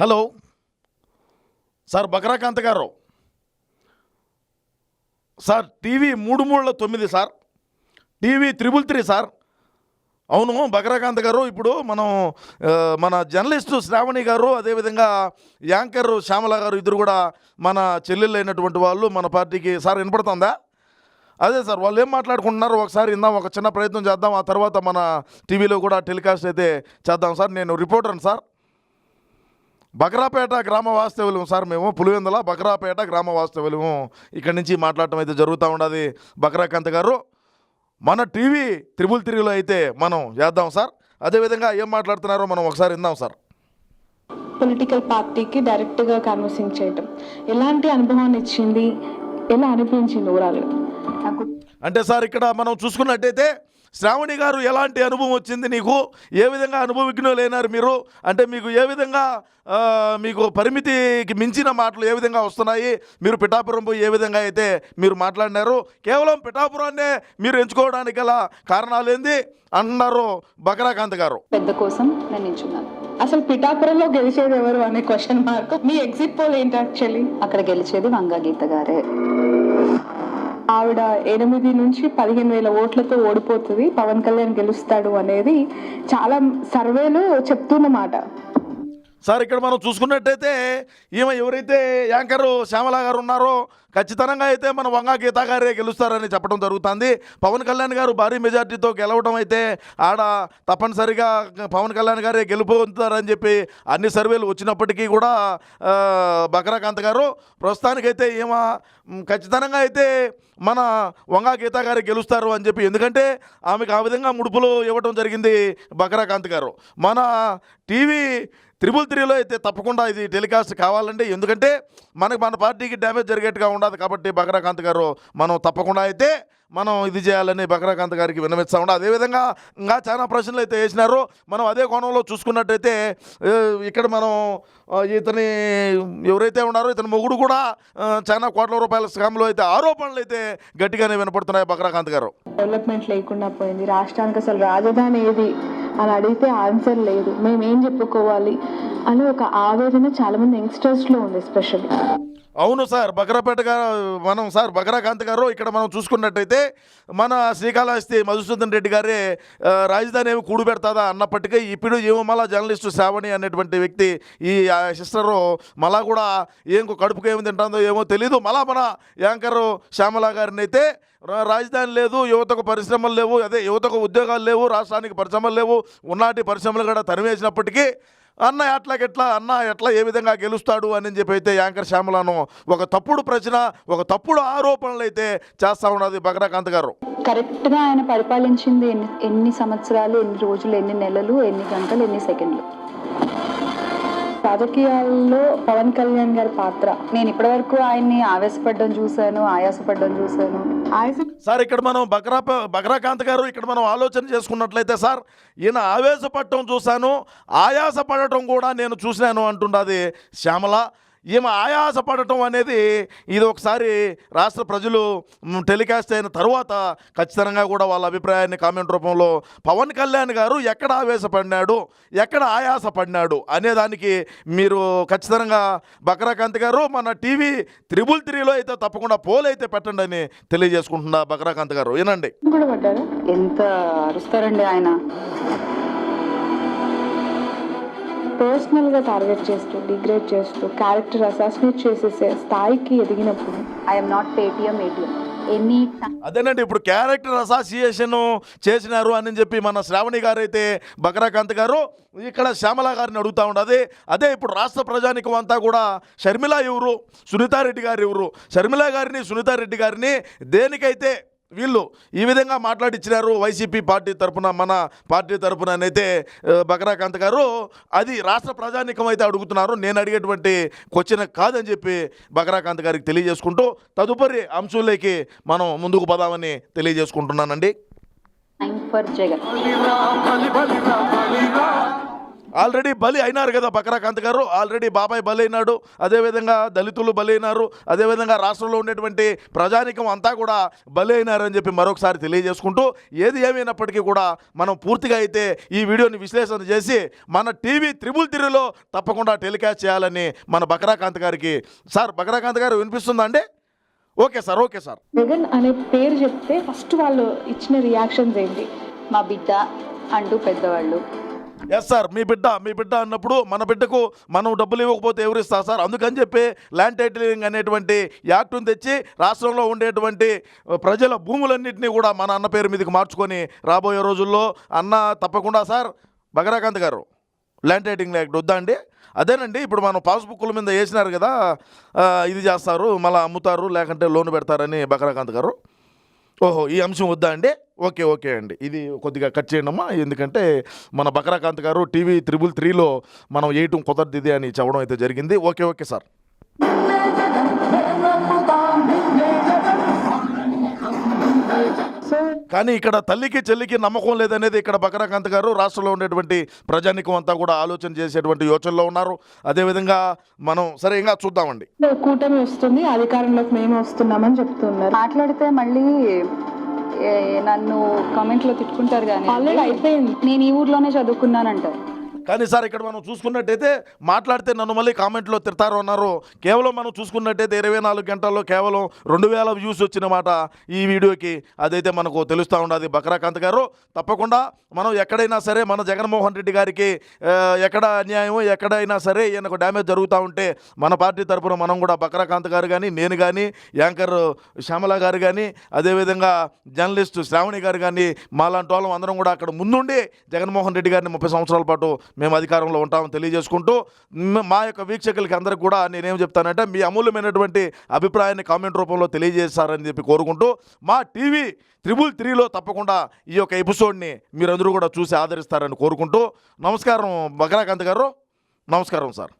Hello sir బకరాకాంత్ గారు. Sir TV మూడు మూడుల తొమ్మిది sir. TV triple three sir. అవును బకరాకాంత్ గారు ఇప్పుడు మనం మన జర్నలిస్టు శ్రావణి గారు అదేవిధంగా యాంకర్ శ్యామల గారు ఇద్దరు కూడా మన చెల్లెళ్ళు అయినటువంటి వాళ్ళు మన పార్టీకి. సార్ వినపడుతుందా? అదే సార్ వాళ్ళు ఏం మాట్లాడుకుంటున్నారు ఒకసారి ఇందాం ఒక చిన్న ప్రయత్నం చేద్దాం ఆ తర్వాత మన టీవీలో కూడా టెలికాస్ట్ అయితే చేద్దాం సార్. నేను రిపోర్టర్ని సార్. బకరాపేట గ్రామ వాస్తవ్యం సార్ మేము పులివెందుల బకరాపేట గ్రామ వాస్తవ్యం ఇక్కడి నుంచి మాట్లాడటం అయితే జరుగుతూ ఉండదు. బకరాకాంత్ గారు మన టీవీ త్రిబుల్ త్రీలో అయితే మనం చేద్దాం సార్. అదేవిధంగా ఏం మాట్లాడుతున్నారో మనం ఒకసారి విందాం సార్. పొలిటికల్ పార్టీకి డైరెక్ట్గా కన్వర్సింగ్ చేయటం. ఎలాంటి అనుభవాన్ని ఇచ్చింది? ఎలా అనిపించింది ఓవరాల్గా నాకు అంటే సార్ ఇక్కడ మనం చూసుకున్నట్టయితే శ్రావణి గారు ఎలాంటి అనుభవం వచ్చింది నీకు? ఏ విధంగా అనుభవిజ్ఞులైనారు మీరు? అంటే మీకు ఏ విధంగా ఆ, మీకు పరిమితికి మించిన మాటలు ఏ విధంగా వస్తున్నాయి? మీరు పిఠాపురం పోయి ఏ విధంగా అయితే మీరు మాట్లాడినారు? కేవలం పిఠాపురాన్నే మీరు ఎంచుకోవడానికి గల కారణాలు ఏంది అంటున్నారు బకరాకాంత్ గారు. పెద్ద కోసం అసలు పిఠాపురంలో గెలిచేది ఎవరు అనే క్వశ్చన్ మార్క్ మీ ఎగ్జిట్ పోల్ ఏంటి యాక్చువల్లీ అక్కడ గెలిచేది వంగా గీత గారే. ఆవిడ ఎనిమిది నుంచి పదిహేను వేల ఓట్లతో ఓడిపోతుంది. పవన్ కళ్యాణ్ గెలుస్తాడు అనేది చాలా సర్వేలు చెప్తున్నమాట. సార్ ఇక్కడ మనం చూసుకున్నట్టయితే ఈమె ఎవరైతే యాంకర్ శ్యామల గారు ఉన్నారో ఖచ్చితంగా అయితే మన వంగా గీతా గారే గెలుస్తారని చెప్పడం జరుగుతుంది. పవన్ కళ్యాణ్ గారు భారీ మెజార్టీతో గెలవడం అయితే ఆడ తప్పనిసరిగా పవన్ కళ్యాణ్ గారే గెలుపొందుతారని చెప్పి అన్ని సర్వేలు వచ్చినప్పటికీ కూడా బకరాకాంత్ గారు ప్రస్తుతానికైతే ఈమె ఖచ్చితంగా అయితే మన వంగా గీతా గారే గెలుస్తారు అని చెప్పి ఎందుకంటే ఆమెకు ఆ విధంగా ముడుపులు ఇవ్వడం జరిగింది బకరాకాంత్ గారు. మన టీవీ త్రిబుల్ త్రీలో అయితే తప్పకుండా ఇది టెలికాస్ట్ కావాలండి. ఎందుకంటే మనకు మన పార్టీకి డ్యామేజ్ జరిగేట్టుగా ఉండదు కాబట్టి బకరాకాంత్ గారు మనం తప్పకుండా అయితే మనం ఇది చేయాలని బకరాకాంత్ గారికి విన్నవిస్తా ఉండ అదేవిధంగా ఇంకా చాలా ప్రశ్నలు అయితే వేసినారు. మనం అదే కోణంలో చూసుకున్నట్టయితే ఇక్కడ మనం ఇతని ఎవరైతే ఉన్నారో ఇతని మొగుడు కూడా చాలా కోట్ల రూపాయల స్కామ్లో అయితే ఆరోపణలు అయితే గట్టిగానే వినపడుతున్నాయి బకరాకాంత్ గారు. డెవలప్మెంట్ లేకుండా పోయింది. రాష్ట్రానికి అసలు రాజధాని ఏది? అని అడిగితే ఆన్సర్ లేదు. మేము ఏం చెప్పుకోవాలి? అని ఒక ఆవేదన చాలా మంది యంగ్స్టర్స్లో ఉంది ఎస్పెషల్లీ అవును సార్ బకరాపేట గారు మనం సార్ బకరాకాంత్ గారు ఇక్కడ మనం చూసుకున్నట్టయితే మన శ్రీకాళహస్తి మధుసూదన్ రెడ్డి గారే రాజధాని ఏమి కూడు పెడతాదా అన్నప్పటికీ ఇప్పుడు ఏమో మళ్ళా జర్నలిస్టు శ్రావణి అనేటువంటి వ్యక్తి ఈ సిస్టర్ సిస్టరు మళ్ళా కూడా ఏం కడుపుకు ఏమి తింటుందో ఏమో తెలీదు. మళ్ళా మన యాంకరు శ్యామల గారిని అయితే రాజధాని లేదు యువతకు పరిశ్రమలు లేవు అదే యువతకు ఉద్యోగాలు లేవు రాష్ట్రానికి పరిశ్రమలు లేవు ఉన్నాటి పరిశ్రమలు కూడా తరివేసినప్పటికీ అన్న ఎట్లాగెట్లా అన్న ఎట్లా ఏ విధంగా గెలుస్తాడు అని చెప్పి అయితే యాంకర్ శ్యామలను ఒక తప్పుడు ప్రశ్న ఒక తప్పుడు ఆరోపణలు అయితే చేస్తా ఉన్నది బగరాకాంత్ గారు. కరెక్ట్గా ఆయన పరిపాలించింది ఎన్ని ఎన్ని సంవత్సరాలు ఎన్ని రోజులు ఎన్ని నెలలు ఎన్ని గంటలు ఎన్ని సెకండ్లు? రాజకీయాల్లో పవన్ కళ్యాణ్ గారి పాత్ర. నేను ఇప్పటివరకు ఆయన్ని ఆవేశపడడం చూశాను ఆయాసపడడం చూశాను. సార్ ఇక్కడ మనం బక్రా బక్రాకాంత్ గారు ఇక్కడ మనం ఆలోచన చేసుకున్నట్లయితే సార్ ఈయన ఆవేశపడటం చూశాను ఆయాసపడటం కూడా నేను చూశాను అంటున్నది శ్యామల. ఈమె ఆయాసపడటం అనేది ఇది ఒకసారి రాష్ట్ర ప్రజలు టెలికాస్ట్ అయిన తర్వాత ఖచ్చితంగా కూడా వాళ్ళ అభిప్రాయాన్ని కామెంట్ రూపంలో పవన్ కళ్యాణ్ గారు ఎక్కడ ఆవేశపడినాడు ఎక్కడ ఆయాసపడినాడు అనేదానికి మీరు ఖచ్చితంగా బక్రాకాంత్ గారు మన టీవీ త్రిబుల్ త్రీలో అయితే తప్పకుండా పోల్ అయితే పెట్టండి అని తెలియజేసుకుంటున్నా బక్రాకాంత్ గారు. వినండి. ఎంత అరుస్తారండి ఆయన. పర్సనల్గా టార్గెట్ చేస్తూ డిగ్రేడ్ చేస్తూ క్యారెక్టర్ అసాసినేట్ చేసేసే స్థాయికి ఎదిగినప్పుడు I'm not Paytm ATM any అదేనండి ఇప్పుడు క్యారెక్టర్ అసోసియేషన్ చేసినారు అని చెప్పి మన శ్రావణి గారు అయితే బక్రాకాంత్ గారు ఇక్కడ శ్యామల గారిని అడుగుతా ఉండదు. అదే ఇప్పుడు రాష్ట్ర ప్రజానికం అంతా కూడా షర్మిల ఎవరు? సునీతారెడ్డి గారు ఎవరు? షర్మిల గారిని సునీతారెడ్డి గారిని దేనికైతే వీళ్ళు ఈ విధంగా మాట్లాడిచ్చినారు వైసీపీ పార్టీ తరపున మన పార్టీ తరపున అయితే బక్రాకాంత్ గారు. అది రాష్ట్ర ప్రజానికం అయితే అడుగుతున్నారు. నేను అడిగేటువంటి క్వశ్చన్ కాదని చెప్పి బక్రాకాంత్ గారికి తెలియజేసుకుంటూ తదుపరి అంశంలోకి మనం ముందుకు పదామని తెలియజేసుకుంటున్నానండి. Time for Jagan. ఆల్రెడీ బలి అయినారు కదా బక్రాకాంత్ గారు. ఆల్రెడీ బాబాయ్ బలి అయినాడు. అదేవిధంగా దళితులు బలి అయినారు. అదేవిధంగా రాష్ట్రంలో ఉండేటువంటి ప్రజానికం అంతా కూడా బలి అయినారని చెప్పి మరొకసారి తెలియజేసుకుంటూ ఏది ఏమైనప్పటికీ కూడా మనం పూర్తిగా అయితే ఈ వీడియోని విశ్లేషణ చేసి మన టీవీ త్రిబుల్ త్రీలో తప్పకుండా టెలికాస్ట్ చేయాలని మన బక్రాకాంత్ గారికి. సార్ బక్రాకాంత్ గారు వినిపిస్తుందా అండి? Okay sir okay sir. Jagan అనే పేరు చెప్తే ఫస్ట్ వాళ్ళు ఇచ్చిన రియాక్షన్స్ ఏంటి? మా బిడ్డ అంటూ పెద్దవాళ్ళు. ఎస్ సార్ మీ బిడ్డ మీ బిడ్డ అన్నప్పుడు మన బిడ్డకు మనం డబ్బులు ఇవ్వకపోతే ఎవరు ఇస్తారు సార్? అందుకని చెప్పి ల్యాండ్ టైటిలింగ్ అనేటువంటి యాక్ట్ను తెచ్చి రాష్ట్రంలో ఉండేటువంటి ప్రజల భూములన్నింటినీ కూడా మన అన్న పేరు మీదకి మార్చుకొని రాబోయే రోజుల్లో అన్న తప్పకుండా సార్ బగరాకాంత్ గారు ల్యాండ్ టైటింగ్ యాక్ట్ వద్దా అండి? అదేనండి ఇప్పుడు మనం పాస్బుక్ల మీద వేసినారు కదా ఇది చేస్తారు మళ్ళీ అమ్ముతారు లేకుంటే లోన్ పెడతారని బకరాకాంత్ గారు. ఓహో ఈ అంశం వద్దా అండి? ఓకే ఓకే అండి. ఇది కొద్దిగా కట్ చేయండి అమ్మా ఎందుకంటే మన బకరాకాంత్ గారు టీవీ త్రిబుల్ త్రీలో మనం వేయటం కుదరదు ఇది అని చెప్పడం అయితే జరిగింది. Okay okay sir. కానీ ఇక్కడ తల్లికి చెల్లికి నమ్మకం లేదనేది ఇక్కడ బకరాకాంత్ గారు రాష్ట్రంలో ఉండేటువంటి ప్రజానికం అంతా కూడా ఆలోచన చేసేటువంటి యోచనలో ఉన్నారు. అదేవిధంగా మనం సరే ఇంకా చూద్దామండి. కూటమి వస్తుంది అధికారంలోకి మేము వస్తున్నామని చెప్తున్నారు. మాట్లాడితే మళ్ళీ ఏ- నన్ను కామెంట్లో తిట్టుకుంటారు కానీ. ఆల్రెడీ అయిపోయింది. నేను ఈ ఊర్లోనే చదువుకున్నానంటారు. కానీ సార్ ఇక్కడ మనం చూసుకున్నట్టయితే మాట్లాడితే నన్ను మళ్ళీ కామెంట్లో తిడతారు అన్నారు. కేవలం మనం చూసుకున్నట్టయితే ఇరవై నాలుగు గంటల్లో కేవలం రెండు వేల వ్యూస్ వచ్చిన మాట ఈ వీడియోకి. అదైతే మనకు తెలుస్తూ ఉండదు. బక్రాకాంత్ గారు తప్పకుండా మనం ఎక్కడైనా సరే మన జగన్మోహన్ రెడ్డి గారికి ఎక్కడ అన్యాయం ఎక్కడైనా సరే ఈయనకు డ్యామేజ్ జరుగుతూ ఉంటే మన పార్టీ తరపున మనం కూడా బక్రాకాంత్ గారు కానీ నేను కానీ యాంకర్ శ్యామల గారు కానీ అదేవిధంగా జర్నలిస్ట్ శ్రావణి గారు కానీ మాలాంటి వాళ్ళం అందరం కూడా అక్కడ ముందుండి జగన్మోహన్ రెడ్డి గారిని ముప్పై సంవత్సరాల పాటు మేము అధికారంలో ఉంటామని తెలియజేసుకుంటూ మా యొక్క వీక్షకులకి అందరికి కూడా నేనేం చెప్తానంటే మీ అమూల్యమైనటువంటి అభిప్రాయాన్ని కామెంట్ రూపంలో తెలియజేస్తారని చెప్పి కోరుకుంటూ మా టీవీ త్రిబుల్ త్రీలో తప్పకుండా ఈ యొక్క ఎపిసోడ్ని మీరందరూ కూడా చూసి ఆదరిస్తారని కోరుకుంటూ నమస్కారం బకరాకాంత్ గారు. నమస్కారం సార్.